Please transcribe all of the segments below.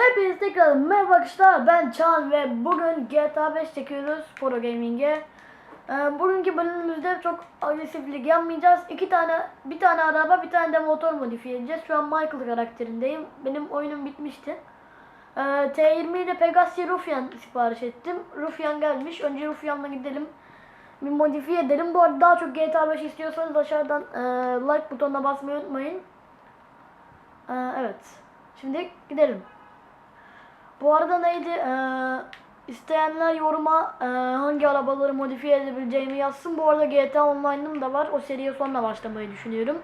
Hepiniz tekrar merhaba arkadaşlar ben Çağan ve bugün GTA 5 çekiyoruz Pro Gaming'e. Ee, bugünkü bölümümüzde çok agresiflik yapmayacağız. İki tane, bir tane araba, bir tane de motor modifiye edeceğiz. Şu an Michael karakterindeyim. Benim oyunum bitmişti. Ee, T20 ile Pegasi Rufyan sipariş ettim. Rufyan gelmiş. Önce Rufyan'la gidelim. Bir modifiye edelim. Bu arada daha çok GTA 5 istiyorsanız aşağıdan e, like butonuna basmayı unutmayın. Ee, evet. Şimdi gidelim. Bu arada neydi? Ee, isteyenler yoruma e, hangi arabaları modifiye edebileceğimi yazsın. Bu arada GTA Online'ım da var. O seriye sonra başlamayı düşünüyorum.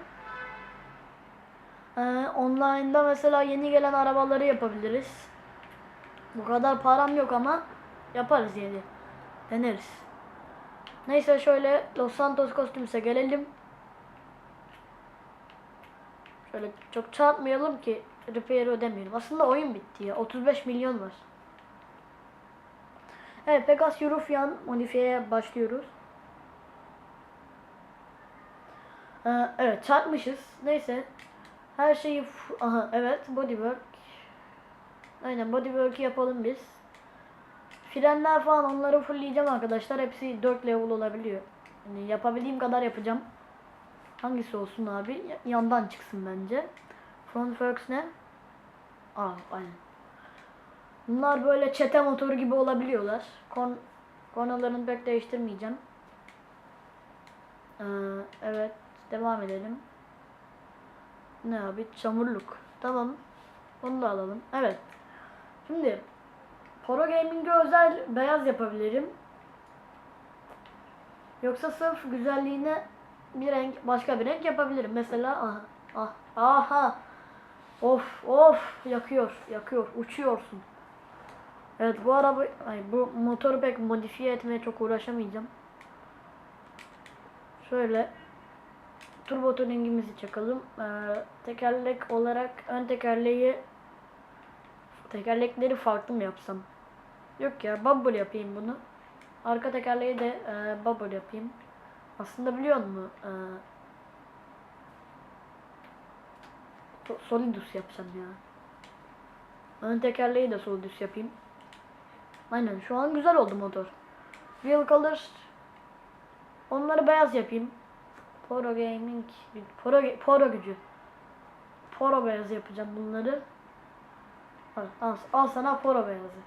Ee, online'da mesela yeni gelen arabaları yapabiliriz. Bu kadar param yok ama yaparız yeni. Deneriz. Neyse şöyle Los Santos kostümüse gelelim. Şöyle çok çarpmayalım ki repair ödemeyelim. Aslında oyun bitti ya. 35 milyon var. Evet Pegasus Rufyan modifiyeye başlıyoruz. Ee, evet çarpmışız. Neyse. Her şeyi aha evet bodywork. Aynen bodywork'ı yapalım biz. Frenler falan onları fullleyeceğim arkadaşlar. Hepsi 4 level olabiliyor. Yani yapabildiğim kadar yapacağım. Hangisi olsun abi? Yandan çıksın bence. Front forks ne? Aa aynen. Bunlar böyle çete motoru gibi olabiliyorlar. Kon kornalarını pek değiştirmeyeceğim. Ee, evet devam edelim. Ne abi? Çamurluk. Tamam. Onu da alalım. Evet. Şimdi Pro Gaming'e özel beyaz yapabilirim. Yoksa sırf güzelliğine bir renk başka bir renk yapabilirim. Mesela aha ah aha of of yakıyor yakıyor uçuyorsun. Evet bu araba ay bu motoru pek modifiye etmeye çok uğraşamayacağım. Şöyle turbo tuningimizi çakalım. Ee, tekerlek olarak ön tekerleği tekerlekleri farklı mı yapsam? Yok ya bubble yapayım bunu. Arka tekerleği de e, bubble yapayım. Aslında biliyor musun? Ee, Solidus yapsam ya. Ön tekerleği de Solidus yapayım. Aynen şu an güzel oldu motor. Wheel color onları beyaz yapayım. Poro Gaming Poro, Poro gücü. Poro beyazı yapacağım bunları. Al, al, al sana Poro beyazı.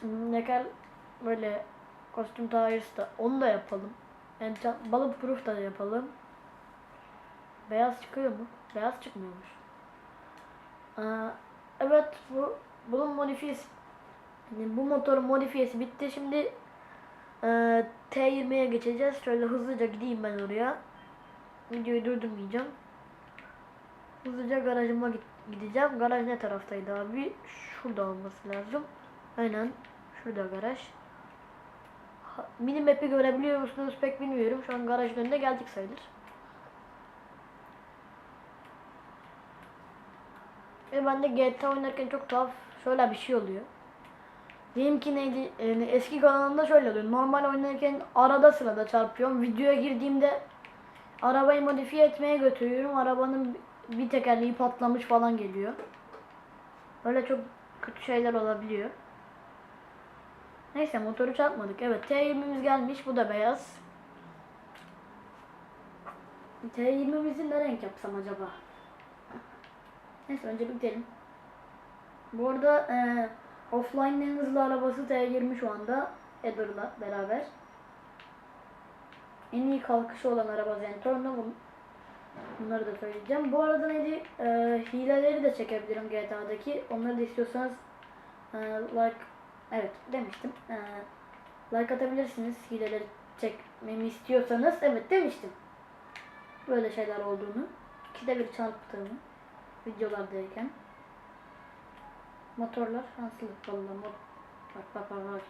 Hmm, Nekel böyle kostüm tires da onu da yapalım. Enchant, bulletproof da yapalım. Beyaz çıkıyor mu? Beyaz çıkmıyormuş. Aa, evet bu bunun modifiyesi yani bu motorun modifiyesi bitti. Şimdi e, T20'ye geçeceğiz. Şöyle hızlıca gideyim ben oraya. Videoyu durdurmayacağım. Hızlıca garajıma git- gideceğim. Garaj ne taraftaydı abi? Şurada olması lazım. Aynen. Şurada garaj. Mini map'i görebiliyor musunuz pek bilmiyorum. Şu an garajın önüne geldik sayılır. Ve ben de GTA oynarken çok tuhaf şöyle bir şey oluyor. Diyelim ki neydi yani eski kanalımda şöyle oluyor. Normal oynarken arada sırada çarpıyorum. Videoya girdiğimde arabayı modifiye etmeye götürüyorum. Arabanın bir tekerleği patlamış falan geliyor. Böyle çok kötü şeyler olabiliyor. Neyse motoru çarpmadık. Evet T20'miz gelmiş. Bu da beyaz. T20'mizi ne renk yapsam acaba? Neyse önce bir. Bu arada e, offline'ın en hızlı arabası T20 şu anda. Heather'la beraber. En iyi kalkışı olan araba Zentorno. Bun- Bunları da söyleyeceğim. Bu arada neydi? E, hileleri de çekebilirim GTA'daki. Onları da istiyorsanız e, like evet demiştim. E, like atabilirsiniz. Hileleri çekmemi istiyorsanız. Evet demiştim. Böyle şeyler olduğunu. İkide bir çarptığımı videolardayken. Motorlar şanslı vallahi mod. Bak bak bak bak.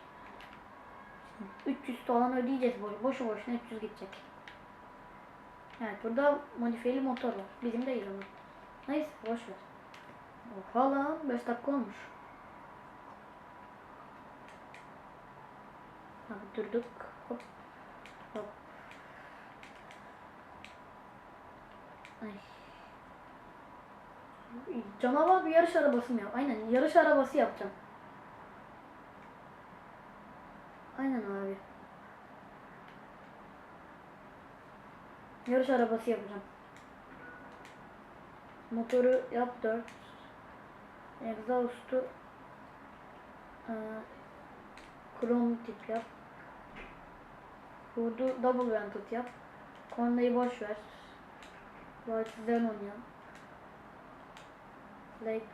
Şimdi 300 falan ödeyeceğiz boş, boşu boşuna 300 gidecek. Evet burada modifiyeli motor var. Bizim değil ama. Neyse boş ver. Oha lan 5 dakika olmuş. Abi durduk. Hop. Hop. Ay. Canavar bir yarış arabası mı yap? Aynen yarış arabası yapacağım. Aynen abi. Yarış arabası yapacağım. Motoru yap 4. Exhaust'u eee krom tip yap. Hood'u double vented yap. Kornayı boş ver. White Xenon yap. Plate.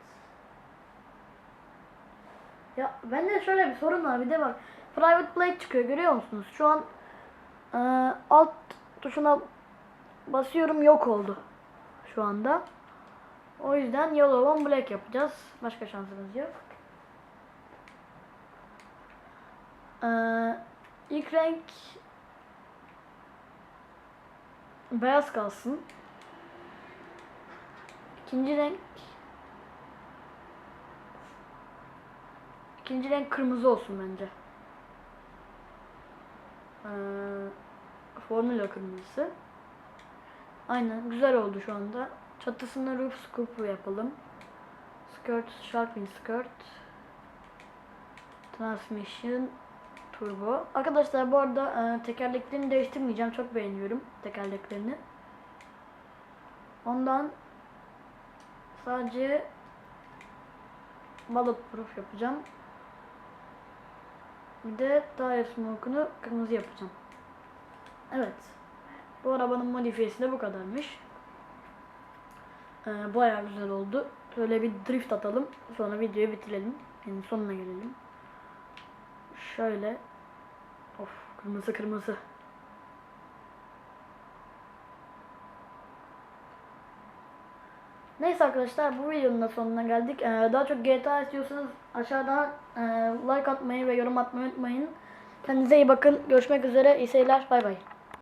Ya bende şöyle bir sorun var bir de bak. Private plate çıkıyor görüyor musunuz? Şu an eee, alt tuşuna basıyorum yok oldu. Şu anda. O yüzden yellow on black yapacağız. Başka şansımız yok. Ee, ilk renk beyaz kalsın. İkinci renk ikinci renk kırmızı olsun bence. Ee, formula kırmızısı. Aynen güzel oldu şu anda. Çatısına roof scoop yapalım. Skirt, sharpening skirt. Transmission turbo. Arkadaşlar bu arada e, tekerleklerini değiştirmeyeceğim. Çok beğeniyorum tekerleklerini. Ondan sadece bulletproof yapacağım. Bir de tire smoke'unu kırmızı yapacağım. Evet. Bu arabanın modifiyesi de bu kadarmış. Ee, bayağı güzel oldu. Şöyle bir drift atalım. Sonra videoyu bitirelim. Yani sonuna gelelim. Şöyle. Of kırmızı kırmızı. Neyse arkadaşlar bu videonun da sonuna geldik. Ee, daha çok GTA istiyorsanız aşağıdan e, like atmayı ve yorum atmayı unutmayın. Kendinize iyi bakın. Görüşmek üzere. İyi seyirler. Bay bay.